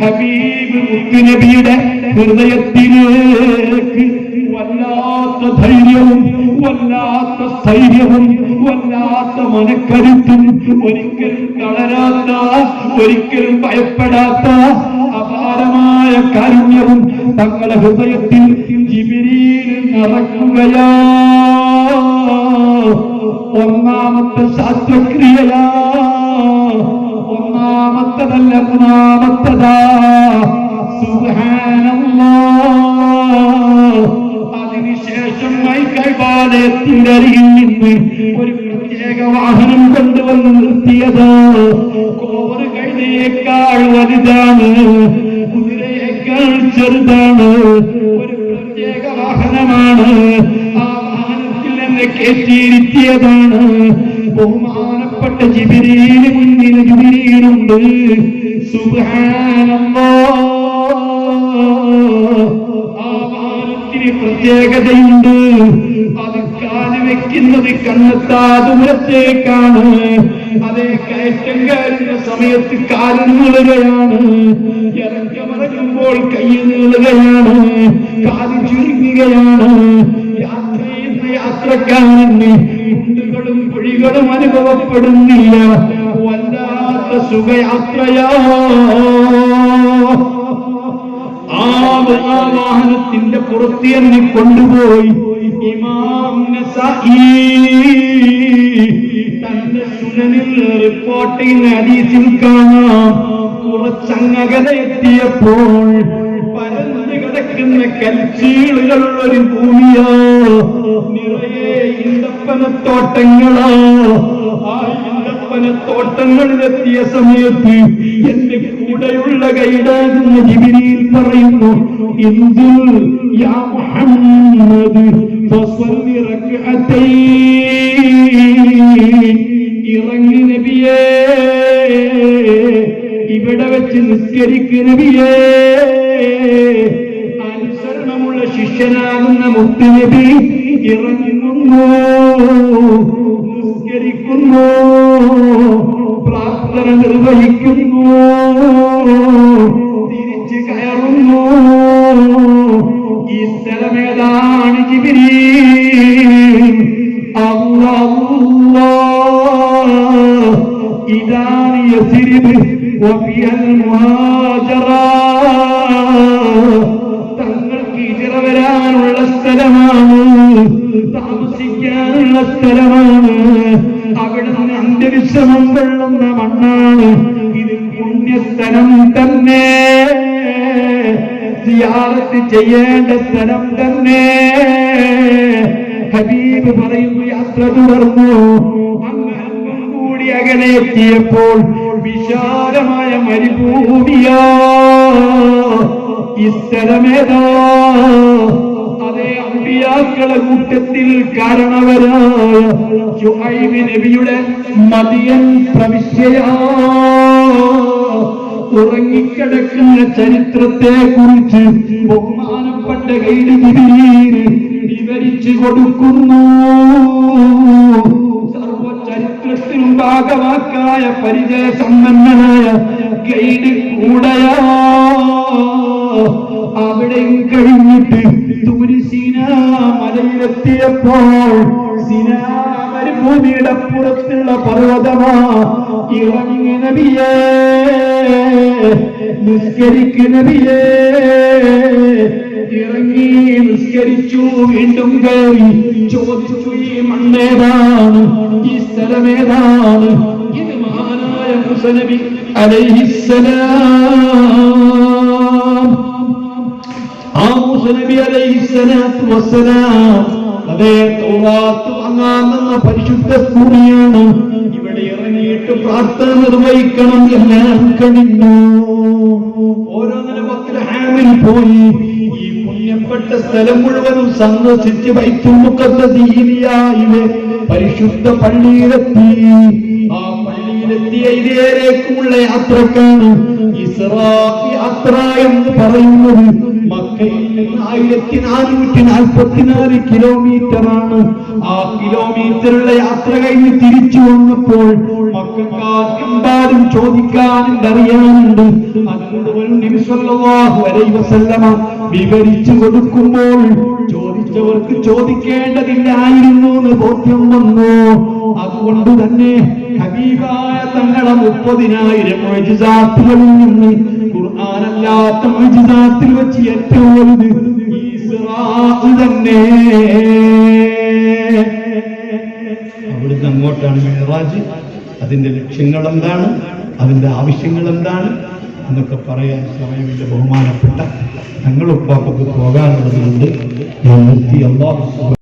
ഹബീബ് ഹൃദയത്തിലേക്ക് വല്ലാത്ത ധൈര്യവും വല്ലാത്ത സ്ഥൈര്യവും വല്ലാത്ത മനക്കരുത്തും ഒരിക്കലും തളരാത്ത ഒരിക്കലും ഭയപ്പെടാത്ത അപാരമായ കാരുണ്യവും തങ്ങളെ ഹൃദയത്തിൽ ജിബിരിയിൽ നിറക്കുകയാ. ഒന്നാമത്തെ ശാസ്ത്രക്രിയയാ. ഒന്നാമത്തതല്ല മൂന്നാമത്തതാ അതിനുശേഷം കൈകാലയത്തിന്റെ അരികിൽ നിന്ന് ഒരു പ്രത്യേക വാഹനം കൊണ്ടുവന്ന് നിർത്തിയത്. കോവർ കഴുതയേക്കാൾ വലുതാണ് കുതിരയേക്കാൾ ചെറുതാണ്. ഒരു പ്രത്യേക വാഹനമാണ് ആ വാഹനത്തിൽ എന്നെ കയറ്റിയിരുത്തിയതാണ്. ബഹുമാനപ്പെട്ട ജിബിരീന് മുന്നിൽ ജിബിരിയിലുണ്ട് ആ പ്രത്യേകതയുണ്ട്. അത് കാൽ വെക്കുന്നത് കണ്ണെത്താ ദൂരത്തേക്കാണ് അതേ കയറ്റം കയറുന്ന സമയത്ത് കാൽ നീളുകയാണ്. ഇറക്കമിറങ്ങുമ്പോൾ കൈ നീളുകയാണ്. കാൽ ചുരുങ്ങുകയാണ്. യാത്ര യാത്രക്കാരന് കുണ്ടുകളും കുഴികളും അനുഭവപ്പെടുന്നില്ല. വല്ലാത്ത സുഖയാത്രയാ ആ വാഹനത്തിന്റെ പുറത്ത് എന്നെ കൊണ്ടുപോയി. ഇമാം തന്റെ സുനനിൽ റിപ്പോർട്ട് ചെയ്യുന്ന ഹദീസിൽ കാണാം. കുറച്ചങ്ങകലെ എത്തിയപ്പോൾ പരന്നു കിടക്കുന്ന കൽച്ചീളുകളുള്ള ഒരു ഭൂമിയോ? നിറയെ ഈന്തപ്പനത്തോട്ടങ്ങളോ ആ ഈന്തപ്പനത്തോട്ടങ്ങളിലെത്തിയ സമയത്ത് എന്റെ കൂടെയുള്ള കൈടാകുന്ന ജിബിരിയിൽ പറയുന്നു ഇന്ദുൽ യാ മുഹമ്മദ് ഇറങ്ങി നബിയേ ഇവിടെ വെച്ച് നിസ്കരിക്ക് നബിയേ. മുത്തുനബി ഇറങ്ങുന്നു നിസ്കരിക്കുന്നു പ്രാർത്ഥന നിർവഹിക്കുന്നു തിരിച്ചു കയറുന്നു. ഈ സ്ഥലമേതാണ് ജിബിരി? ഇതാണ് യസിരിബ് വഫിയൽ മുഹാജറ താമസിക്കാനുള്ള സ്ഥലമാണ്. അവിടെ നിന്ന് അന്തരീക്ഷമം കൊള്ളുന്ന മണ്ണാണ്. ഇത് പുണ്യസ്ഥലം തന്നെ. ചെയ്യേണ്ട സ്ഥലം തന്നെ. ഹബീബ് പറയുന്നു യാത്ര തുടർന്നു. കൂടി അകലെ എത്തിയപ്പോൾ വിശാലമായ മരുഭൂമിയോ? ഈ സ്ഥലമേതോ? അമ്പിയാക്കളെ കൂട്ടത്തിൽ കാരണവരായ നബിയുടെ മതിയൻ പ്രവിശ്യയാ. ഉറങ്ങിക്കിടക്കുന്ന ചരിത്രത്തെ കുറിച്ച് ബഹുമാനപ്പെട്ട ജിബിരിയിൽ വിവരിച്ചു കൊടുക്കുന്നു. സർവചരിത്രത്തിനും ഭാഗമാക്കായ പരിചയ സമ്പന്നനായ ഗൈഡ് കൂടയാ. അവിടെയും കഴിഞ്ഞിട്ട് തുരിശീന മലയിലെത്തിയപ്പോൾ സീന മരുഭൂമിയുടെ പുറത്തുള്ള പർവതമാ ഇറങ്ങി നബിയേ നിസ്കരിക്ക് നബിയേ. ഇറങ്ങി നിസ്കരിച്ചു വീണ്ടും കയറി ചോദിച്ചു ഈ മണ്ണേതാണ്? ഈ സ്ഥലമേതാണ്? ഇത് മഹാനായ മുസനബി അലൈഹിസ്സലാം. മുസനബി അലൈഹിസ്സലാത്തു വസ്സലാം. അതേ തൗറാത്ത് വാങ്ങാമെന്ന പരിശുദ്ധ ഭൂമിയാണ് ഇവിടെ ഇറങ്ങിയിട്ട് പ്രാർത്ഥന നിർവഹിക്കണം എല്ലാം കഴിഞ്ഞു ഓരോന്നിനും പത്തിൽ ഹാമിൽ പോയി. ഈ പുണ്യപ്പെട്ട സ്ഥലം മുഴുവനും സന്ദർശിച്ച് വൈത്തുമുക്കത്തിലെ പരിശുദ്ധ പള്ളിയിലെത്തി. ആ പള്ളിയിലെത്തിയ ഇതേരേക്കുമുള്ള യാത്രക്കാണ് ഇസ്രാ യാത്ര എന്ന് പറയുന്നത്. മക്ക മക്കയിൽ നിന്ന് ആയിരത്തി നാനൂറ്റി നാൽപ്പത്തിനാല് കിലോമീറ്റർ ആണ് ആ കിലോമീറ്ററുള്ള യാത്ര കഴിഞ്ഞ് തിരിച്ചു വന്നപ്പോൾ മക്കാർക്കെമ്പാടും ചോദിക്കാനുണ്ട് അറിയാനുണ്ട്. വസല്ലമ വിവരിച്ചു കൊടുക്കുമ്പോൾ ചോദിച്ചവർക്ക് ചോദിക്കേണ്ടതില്ലായിരുന്നു എന്ന് ബോധ്യം വന്നു. അതുകൊണ്ട് തന്നെ ഹബീബായ തങ്ങളെ മുപ്പതിനായിരം മൊഴിജാത്തുകളിൽ നിന്ന് ഖുർആാനല്ലാത്ത മൊഴിജാത്തിൽ വെച്ച് ഏറ്റവും വലുത് തന്നെ അവിടുന്ന് അങ്ങോട്ടാണ് മിഹറാജ് അതിന്റെ ലക്ഷ്യങ്ങൾ എന്താണ് അതിന്റെ ആവശ്യങ്ങൾ എന്താണ് എന്നൊക്കെ പറയാൻ സമയമില്ല. ബഹുമാനപ്പെട്ട ഞങ്ങളുപ്പാപ്പൊക്കെ പോകാനുള്ളതുകൊണ്ട് ഞാൻ നിർത്തി അള്ളാഹു